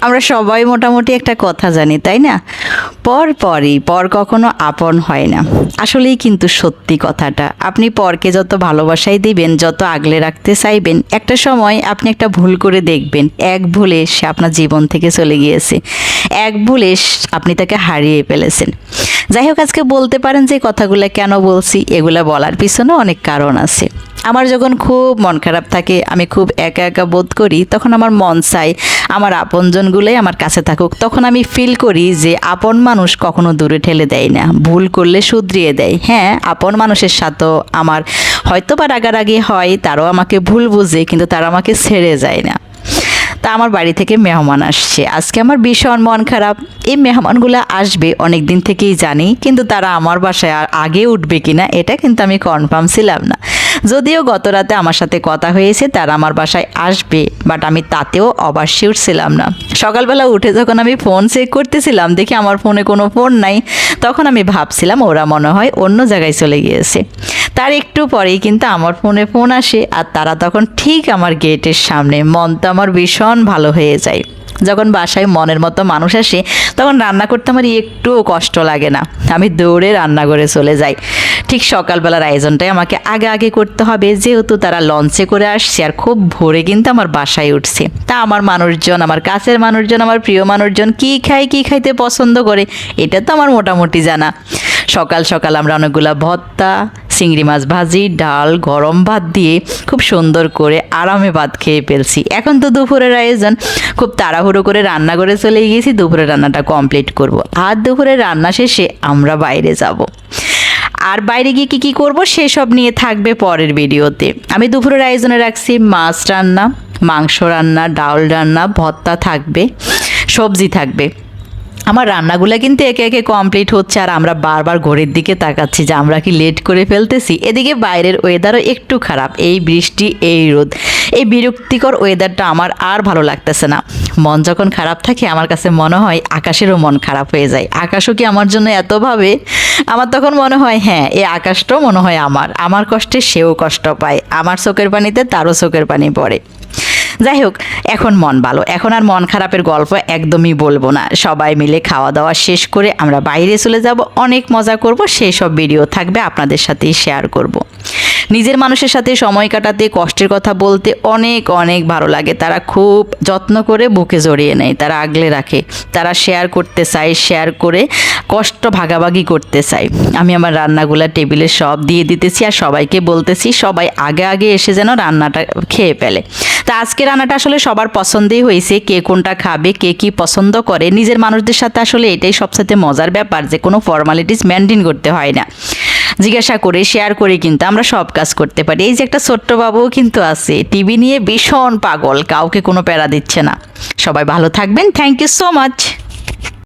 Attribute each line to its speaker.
Speaker 1: আমরা সবাই মোটামুটি একটা কথা জানি, তাই না? পর পরই পর কখনো আপন হয় না। আসলেই কিন্তু সত্যি কথাটা। আপনি পরকে যত ভালোবাসাই দিবেন, যত আগলে রাখতে চাইবেন, একটা সময় আপনি একটা ভুল করে দেখবেন। এক ভুলে সে আপনার জীবন থেকে চলে গিয়েছে। এক ভুলে আপনি তাকে হারিয়ে ফেলেছেন। যাই হোক, আজকে বলতে পারেন যে কথাগুলো কেন বলছি, এগুলো বলার পিছনে অনেক কারণ আছে। আমার যখন খুব মন খারাপ থাকে, আমি খুব একা একা বোধ করি, তখন আমার মন চাই আমার আপনজনগুলোই আমার কাছে থাকুক, তখন আমি ফিল করি যে আপন মানুষ কখনো দূরে ঠেলে দেয় না। ভুল করলে শুধরিয়ে দেয়। হ্যাঁ আপন মানুষের সাথেও আমার হয়তো বা রাগারাগি হয়, তারাও আমাকে ভুল বুঝে, কিন্তু তারা আমাকে ছেড়ে যায় না। তা আমার বাড়ি থেকে মেহমান আসছে। আজকে আমার ভীষণ মন খারাপ। এই মেহমানগুলো আসবে অনেক দিন থেকেই জানি, কিন্তু তারা আমার বাসায় আগে উঠবে কিনা, এটা কিন্তু আমি কনফার্ম ছিলাম না। যদিও গত রাতে আমার সাথে কথা হয়েছে, তারা আমার বাসায় আসবে বাট আমি তাতেও অবাক শিওর ছিলাম না। সকালবেলা উঠে যখন আমি ফোন চেক করতেছিলাম, দেখি আমার ফোনে কোনো ফোন নাই। তখন আমি ভাবছিলাম, ওরা মনে হয় অন্য জায়গায় চলে গিয়েছে। তার একটু পরেই কিন্তু আমার ফোনে ফোন আসে আর তারা তখন ঠিক আমার গেটের সামনে, মন তো আমার ভীষণ ভালো হয়ে যায়। যখন বাসায় মনের মতো মানুষ আসে, তখন রান্না করতে আমার একটুও কষ্ট লাগে না। আমি দৌড়ে রান্নাঘরে চলে যাই। ঠিক সকালবেলার আয়োজনটাই আমাকে আগে আগে করতে হবে, যেহেতু তারা লঞ্চে করে আসছে আর খুব ভোরে কিন্তু আমার বাসায় উঠছে। তা আমার মানুষজন, আমার কাছের মানুষজন, আমার প্রিয় মানুষজন কী খায়, কী খাইতে পছন্দ করে, এটা তো আমার মোটামুটি জানা। সকাল সকাল আমরা অনেকগুলা ভর্তা চিংড়ি মাছ ভাজি, ডাল, গরম ভাত দিয়ে খুব সুন্দর করে আরামে ভাত খেয়ে ফেলছি এখন তো দুপুরের আয়োজন খুব তাড়াহুড়ো করে রান্না করে চলে গিয়েছি, দুপুরের রান্নাটা কমপ্লিট করব। আর দুপুরের রান্না শেষে আমরা বাইরে যাব। আর বাইরে গিয়ে কী কী করব সেসব নিয়ে থাকবে পরের ভিডিওতে আমি দুপুরের আয়োজনে রাখছি মাছ রান্না, মাংস রান্না, ডাল রান্না, ভর্তা থাকবে, সবজি থাকবে আমার রান্নাগুলো কিন্তু একে একে কমপ্লিট হচ্ছে আর আমরা বারবার ঘড়ির দিকে তাকাচ্ছি যে আমরা কি লেট করে ফেলতেছি। এদিকে বাইরের ওয়েদারও একটু খারাপ, এই বৃষ্টি, এই রোদ। এই বিরক্তিকর ওয়েদারটা আমার আর ভালো লাগতেছে না। মন যখন খারাপ থাকে, আমার কাছে মনে হয় আকাশেরও মন খারাপ হয়ে যায়। আকাশও কি আমার জন্য এতভাবে? আমার তখন মনে হয় হ্যাঁ এই আকাশটাও মনে হয় আমার। আমার কষ্টে সেও কষ্ট পায়। আমার চোখের পানিতে তারও চোখের পানি পড়ে। যাই হোক এখন মন ভালো। এখন আর মন খারাপের গল্প একদমই বলব না। সবাই মিলে খাওয়া দাওয়া শেষ করে আমরা বাইরে চলে যাব। অনেক মজা করব। সেই সব ভিডিও থাকবে আপনাদের সাথেই শেয়ার করব। নিজের মানুষের সাথে সময় কাটাতে, কষ্টের কথা বলতে অনেক অনেক ভালো লাগে। তারা খুব যত্ন করে বুকে জড়িয়ে নেয়। তারা আগলে রাখে। তারা শেয়ার করতে চায় শেয়ার করে কষ্ট ভাগাভাগি করতে চায়। আমি আমার রান্নাগুলো টেবিলে সব দিয়ে দিতেছি আর সবাইকে বলতেছি, সবাই আগে আগে এসে যেন রান্নাটা খেয়ে ফেলে। তা আজকে রান্নাটা আসলে সবার পছন্দই হয়েছে। কে কোনটা খাবে, কে কি পছন্দ করে। নিজের মানুষদের সাথে আসলে এটাই সবসাথে মজার ব্যাপার যে, কোনো ফর্মালিটিস মেনটেন করতে হয় না। জিজ্ঞাসা করে শেয়ার করে কিন্তু আমরা সব কাজ করতে পারি। এই যে একটা ছোট্ট বাবুও কিন্তু আছে। টিভি নিয়ে ভীষণ পাগল, কাউকে কোনো প্যারা দিচ্ছে না। সবাই ভালো থাকবেন। Thank you so much